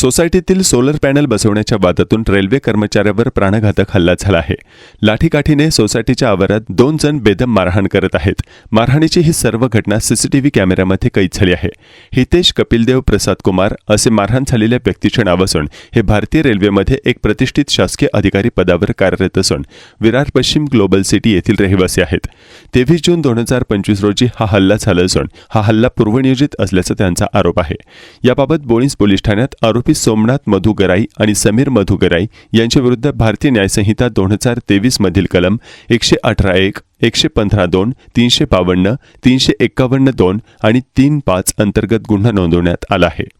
सोसायटीतील solar panel बसवण्याच्या वादातून railway कर्मचाऱ्यावर प्राणघातक हल्ला झाला आहे. लाठीकाठीने सोसायटीच्या आवारात दोन जण बेदम मारहाण करत आहेत. मारहाणीची ही सर्व घटना सीसीटीव्ही कॅमेऱ्यामध्ये कैद झाली आहे. हितेश कपिलदेव प्रसाद कुमार असे मारहाण झालेल्या व्यक्तीचे नाव असून हे भारतीय रेल्वेमध्ये एक प्रतिष्ठित शासकीय अधिकारी पदावर कार्यरत असून विरार पश्चिम ग्लोबल सिटी येथील रहिवासी आहेत. तेवीस जून दोन हजार पंचवीस रोजी हा हल्ला झाला असून हा हल्ला पूर्वनियोजित असल्याचा त्यांचा आरोप आहे. याबाबत बोळीस पोलीस ठाण्यात आरोपी सोमनाथ मधुगराई आणि समीर मधुगराई यांच्याविरुद्ध भारतीय न्यायसंहिता दोन हजार तेवीस मधील कलम एकशे अठरा एक एकशे पंधरा दोन तीनशे बावन्न तीनशे एक्कावन्न दोन आणि तीन पाच अंतर्गत गुन्हा नोंदवण्यात आला आहे.